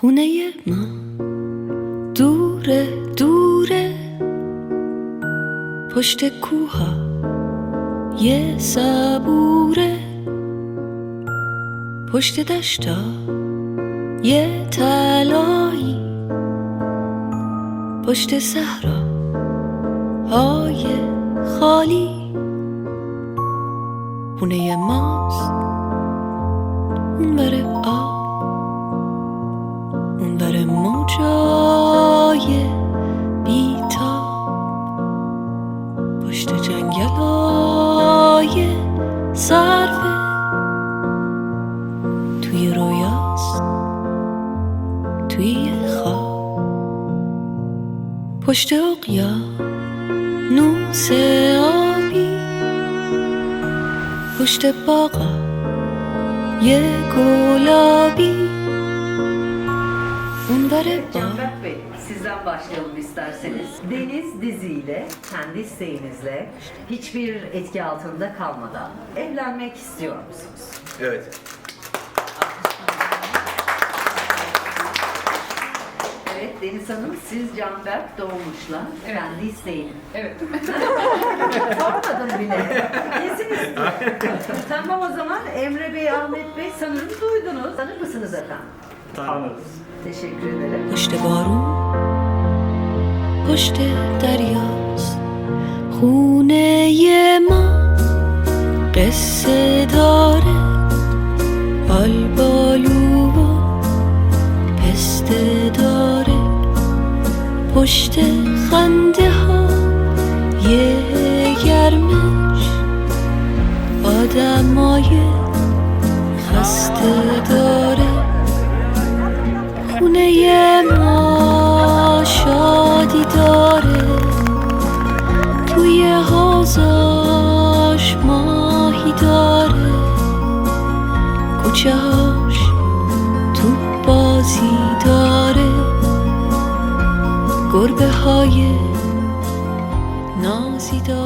خونه ما. دوره دوره. پشت کوها. یه صبوره. پشت دشتا. یه تلایی پشت صحرا. های خالی. خونه ماست. اون بره آب. پشت جنگل های سرفه توی رویاست توی خواب. پشت اقیا نوس آبی پشت باغا یه گلابی. Çocukları Bey, sizden başlayalım isterseniz. Deniz diziyle, kendi isteğinizle, hiçbir etki altında kalmadan evlenmek istiyor musunuz? Evet. Evet, Deniz Hanım, siz Canberk doğmuşla, kendi isteğin. Evet. Sormadın bile. Kesin istiyor. tamam o zaman Emre Bey, Ahmet Bey sanırım duydunuz. Tanır mısınız efendim? Tanırız. Teşekkür ederim. پشت بارون پشت دریاست. خونه ما قصه داره. آلبالو و پسته داره. پشت خنده ها یه گرمش. آدمای خسته داره. خونه ما شادی داره. توی حوزاش ماهی داره. کوچه هاش تو بازی داره. گربه های نازی داره.